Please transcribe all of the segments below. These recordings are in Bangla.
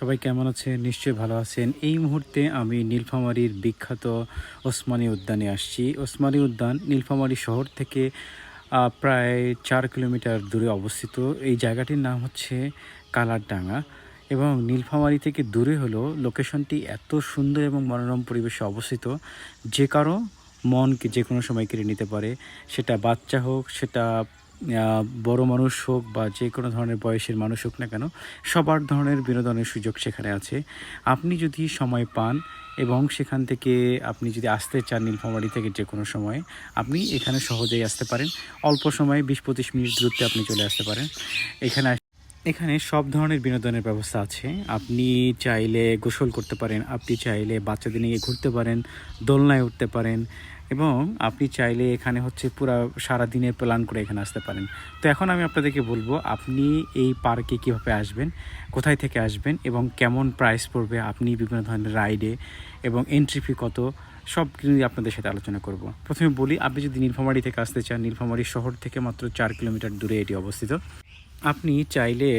সবাই কেমন আছেন? নিশ্চয়ই ভালো আছেন। এই মুহূর্তে আমি নীলফামারীর বিখ্যাত ওসমানী উদ্যানে আসছি। ওসমানী উদ্যান নীলফামারী শহর থেকে প্রায় চার কিলোমিটার দূরে অবস্থিত। এই জায়গাটির নাম হচ্ছে কালারডাঙ্গা এবং নীলফামারী থেকে দূরে হলো লোকেশনটি এত সুন্দর এবং মনোরম পরিবেশে অবস্থিত যে কারও মনকে যে কোনো সময় কেড়ে নিতে পারে। সেটা বাচ্চা হোক, সেটা বড় মানুষ হোক বা যে কোনো ধরনের বয়সের মানুষ হোক না কেন, সবার ধরনের বিনোদনের সুযোগ সেখানে আছে। আপনি যদি সময় পান এবং সেখান থেকে আপনি যদি আসতে চান নীলফামারী থেকে যে কোনো সময়ে, আপনি এখানে সহজেই আসতে পারেন। অল্প সময়ে বিশ পঁচিশ মিনিট দূরত্বে আপনি চলে আসতে পারেন। এখানে এখানে সব ধরনের বিনোদনের ব্যবস্থা আছে। আপনি চাইলে গোসল করতে পারেন, আপনি চাইলে বাচ্চাদের নিয়ে ঘুরতে পারেন, দোলনায় উঠতে পারেন এবং আপনি চাইলে এখানে হচ্ছে পুরো সারা দিনের প্ল্যান করে এখানে আসতে পারেন। তো এখন আমি আপনাদেরকে বলব, আপনি এই পার্কে কীভাবে আসবেন, কোথায় থেকে আসবেন এবং কেমন প্রাইস পড়বে, আপনি বিভিন্ন ধরনের রাইডে এবং এন্ট্রি ফি কত, সব কিছু আপনাদের সাথে আলোচনা করব। প্রথমে বলি, আপনি যদি নীলফামারী থেকে আসতে চান, নীলফামারী শহর থেকে মাত্র চার কিলোমিটার দূরে এটি অবস্থিত। আপনি চাইলে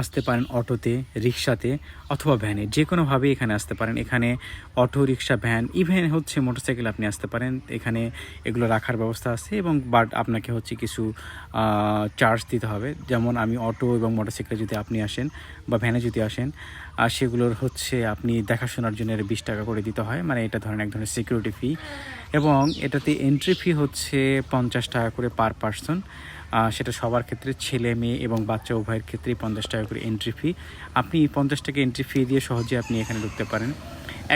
আসতে পারেন অটোতে রিক্সাতে অথবা ভ্যানে যে কোনোভাবে এখানে আসতে পারেন। এখানে অটো রিক্সা ভ্যান, ইভেন হচ্ছে মোটরসাইকেল আপনি আসতে পারেন। এখানে এগুলো রাখার ব্যবস্থা আছে এবং বাট আপনাকে হচ্ছে কিছু চার্জ দিতে হবে। যেমন আমি অটো এবং মোটরসাইকেলে যদি আপনি আসেন বা ভ্যানে যদি আসেন আর সেগুলোর হচ্ছে আপনি দেখাশোনার জন্য বিশ টাকা করে দিতে হয়। মানে এটা ধরেন এক ধরনের সিকিউরিটি ফি এবং এটাতে এন্ট্রি ফি হচ্ছে পঞ্চাশ টাকা করে পার পার্সন সেটা সবার ক্ষেত্রে ছেলে, মেয়ে এবং বাচ্চা উভয়ের ক্ষেত্রেই পঞ্চাশ টাকা করে এন্ট্রি ফি আপনি পঞ্চাশ টাকা এন্ট্রি ফি দিয়ে সহজে আপনি এখানে ঢুকতে পারেন।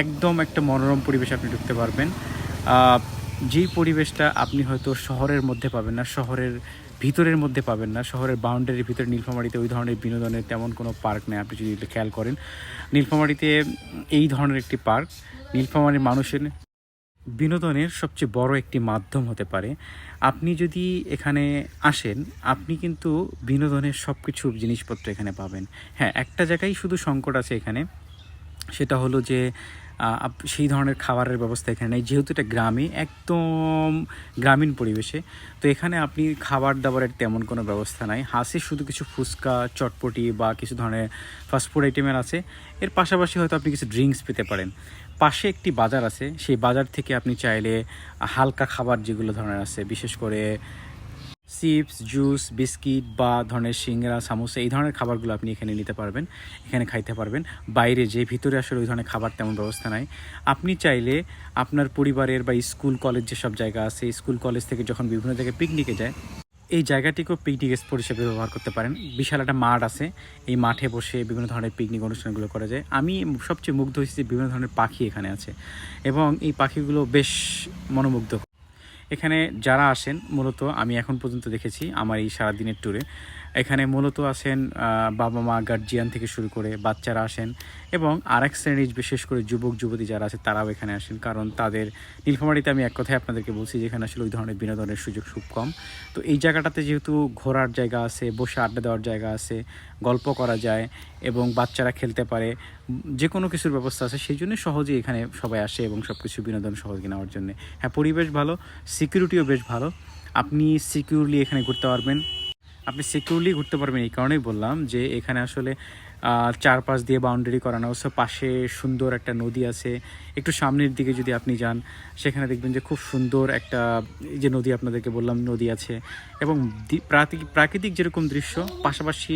একদম একটা মনোরম পরিবেশ আপনি ঢুকতে পারবেন। যেই পরিবেশটা আপনি হয়তো শহরের মধ্যে পাবেন না, শহরের ভিতরের মধ্যে পাবেন না, শহরের বাউন্ডারির ভিতরে নীলফামারিতে ওই ধরনের বিনোদনের তেমন কোনো পার্ক নেই, আপনি যদি খেয়াল করেন। নীলফামারিতে এই ধরনের একটি পার্ক নীলফামারির মানুষের বিনোদনের সবচেয়ে বড় একটি মাধ্যম হতে পারে। আপনি যদি এখানে আসেন, আপনি কিন্তু বিনোদনের সব কিছু জিনিসপত্র এখানে পাবেন। হ্যাঁ একটা জায়গায় শুধু সংকট আছে এখানে, সেটা হলো যে সেই ধরনের খাবারের ব্যবস্থা এখানে নেই। যেহেতু এটা গ্রামে, একদম গ্রামীণ পরিবেশে, তো এখানে আপনি খাবার দাবারের তেমন কোনো ব্যবস্থা নাই। হাসি শুধু কিছু ফুচকা, চটপটি বা কিছু ধরনের ফাস্টফুড আইটেমের আছে। এর পাশাপাশি হয়তো আপনি কিছু ড্রিঙ্কস পেতে পারেন। পাশে একটি বাজার আছে। সেই বাজার থেকে আপনি চাইলে হালকা খাবার যেগুলো ধরনের আছে, বিশেষ করে চিপস, জুস, বিস্কিট বা ধরনের সিঙ্গড়া, সামোসা এই ধরনের খাবারগুলো আপনি এখানে নিতে পারবেন, এখানে খাইতে পারবেন। বাইরে যে ভিতরে আসলে ওই ধরনের খাবার তেমন ব্যবস্থা নাই। আপনি চাইলে আপনার পরিবারের বা স্কুল, কলেজ যেসব জায়গা আছে, স্কুল, কলেজ থেকে যখন বিভিন্ন জায়গায় পিকনিকে যায়, এই জায়গাটিকেও পিকনিক স্পট হিসেবে ব্যবহার করতে পারেন। বিশাল একটা মাঠ আছে, এই মাঠে বসে বিভিন্ন ধরনের পিকনিক অনুষ্ঠানগুলো করা যায়। আমি সবচেয়ে মুগ্ধ হয়েছি বিভিন্ন ধরনের পাখি এখানে আছে এবং এই পাখিগুলো বেশ মনোমুগ্ধ এখানে যারা আসেন মূলত আমি এখন পর্যন্ত দেখেছি আমার এই সারাদিনের ট্যুরে এখানে মূলত আসেন বাবা মা গার্জিয়ান থেকে শুরু করে বাচ্চারা আসেন এবং আরেক শ্রেণির বিশেষ করে যুবক, যুবতী যারা আছে তারাও এখানে আসেন। কারণ তাদের নীলফামারিতে আমি এক কথায় আপনাদেরকে বলছি যেখানে আসলে ওই ধরনের বিনোদনের সুযোগ খুব কম। তো এই জায়গাটাতে যেহেতু ঘোরার জায়গা আছে, বসে আড্ডা দেওয়ার জায়গা আছে, গল্প করা যায় এবং বাচ্চারা খেলতে পারে যে কোনো কিছুর ব্যবস্থা আছে, সেই জন্য সহজেই এখানে সবাই আসে এবং সব কিছু বিনোদন সহজে নেওয়ার জন্য। হ্যাঁ পরিবেশ ভালো সিকিউরিটিও বেশ ভালো। আপনি সিকিউরলি এখানে ঘুরতে পারবেন। আপনি সিকিউরলি ঘুরতে পারবেন এই কারণেই বললাম যে এখানে আসলে চারপাশ দিয়ে বাউন্ডারি করানো আছে পাশে সুন্দর একটা নদী আছে। একটু সামনের দিকে যদি আপনি যান, সেখানে দেখবেন যে খুব সুন্দর একটা যে নদী আপনাদেরকে বললাম, নদী আছে। এবং প্রাকৃতিক যেরকম দৃশ্য, পাশাপাশি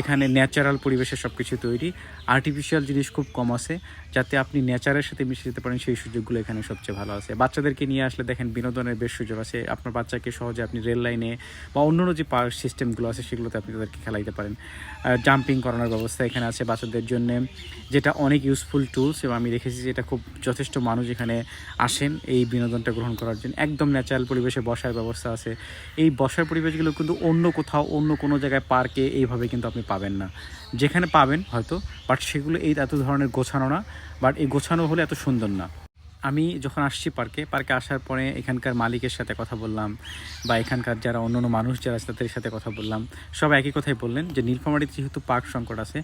এখানে ন্যাচারাল পরিবেশে সব কিছু তৈরি। আর্টিফিশিয়াল জিনিস খুব কম আছে, যাতে আপনি নেচারের সাথে মিশে যেতে পারেন, সেই সুযোগগুলো এখানে সবচেয়ে ভালো আছে। বাচ্চাদেরকে নিয়ে আসলে দেখেন, বিনোদনের বেশ সুযোগ আছে। আপনার বাচ্চাকে সহজে আপনি রেল লাইনে বা অন্যান্য যে পার্ক সিস্টেমগুলো আছে, সেগুলোতে আপনি তাদেরকে খেলাইতে পারেন। জাম্পিং করানোর ব্যবস্থা এখানে আছে বাচ্চাদের জন্য, যেটা অনেক ইউজফুল টুলস এবং আমি দেখেছি যে এটা খুব যথেষ্ট মানুষ এখানে আসেন এই বিনোদনটা গ্রহণ করার জন্য। একদম ন্যাচারাল পরিবেশে বসার ব্যবস্থা আছে। এই বসার পরিবেশগুলো কিন্তু অন্য কোথাও, অন্য কোনো জায়গায় পার্কে এইভাবে কিন্তু আপনি পাবেন না। যেখানে পাবেন হয়তো বাট সেগুলো এই এত ধরনের গোছানো না বাট এই গোছানো হলে এত সুন্দর না। আমি যখন আসছি পার্কে পার্কে আসার পরে এখানকার মালিকের সাথে কথা বললাম বা এখানকার যারা অন্য অন্য মানুষ যারা আছে তাদের সাথে কথা বললাম। সব একই কথাই বললেন যে নীলফামারীতে যেহেতু পার্ক সংকট আছে,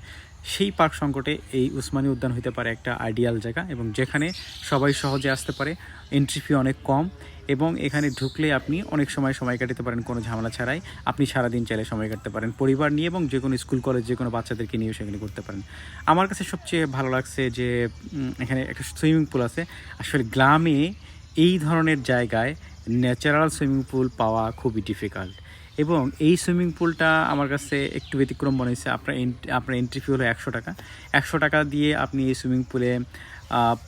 সেই পার্ক সংকটে এই উসমানী উদ্যান হতে পারে একটা আইডিয়াল জায়গা এবং যেখানে সবাই সহজে আসতে পারে এন্ট্রি ফি অনেক কম এবং এখানে ঢুকলে আপনি অনেক সময় সময় কাটাতে পারেন, কোনো ঝামেলা ছাড়াই। আপনি সারাদিন চাইলে সময় কাটতে পারেন, পরিবার নিয়ে এবং যে কোনো স্কুল, কলেজ যে কোনো বাচ্চাদেরকে নিয়েও সেখানে করতে পারেন। আমার কাছে সবচেয়ে ভালো লাগছে যে এখানে একটা সুইমিং পুল আছে। আসলে গ্রামে এই ধরনের জায়গায় ন্যাচারাল সুইমিং পুল পাওয়া খুবই ডিফিকাল্ট। এবং এই সুইমিং পুলটা আমার কাছে একটু ব্যতিক্রম মনে হয়েছে। আপনার আপনার এন্ট্রি ফি হলো একশো টাকা। একশো টাকা দিয়ে আপনি এই সুইমিং পুলে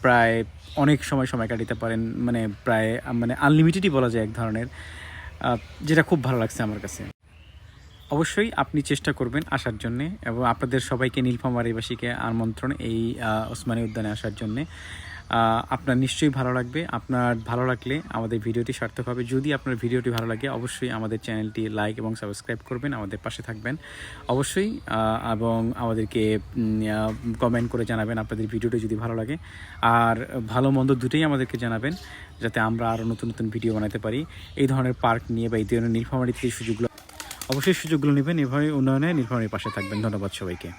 প্রায় অনেক সময় সময় কাটিতে পারেন মানে প্রায় মানে আনলিমিটেডই বলা যায় এক ধরনের যেটা খুব ভালো লাগছে আমার কাছে। অবশ্যই আপনি চেষ্টা করবেন আসার জন্যে এবং আপনাদের সবাইকে, নীলফামারিবাসীকে আমন্ত্রণ এই ওসমানী উদ্যানে আসার জন্যে। আপনার নিশ্চয়ই ভালো লাগবে। আপনার ভালো লাগলে আমাদের ভিডিওটি সার্থক হবে। যদি আপনার ভিডিওটি ভালো লাগে, অবশ্যই আমাদের চ্যানেলটি লাইক এবং সাবস্ক্রাইব করবেন, আমাদের পাশে থাকবেন। অবশ্যই এবং আমাদেরকে কমেন্ট করে জানাবেন আপনাদের ভিডিওটি যদি ভালো লাগে। আর ভালো মন্দ দুটোই আমাদেরকে জানাবেন, যাতে আমরা আরও নতুন নতুন ভিডিও বানাতে পারি। এই ধরনের পার্ক নিয়ে বা এই ধরনের নীলফামারীতে সুযোগগুলো, অবশ্যই সুযোগগুলো নেবেন। এভাবে উন্নয়নে নীলফামারীর পাশে থাকবেন। ধন্যবাদ সবাইকে।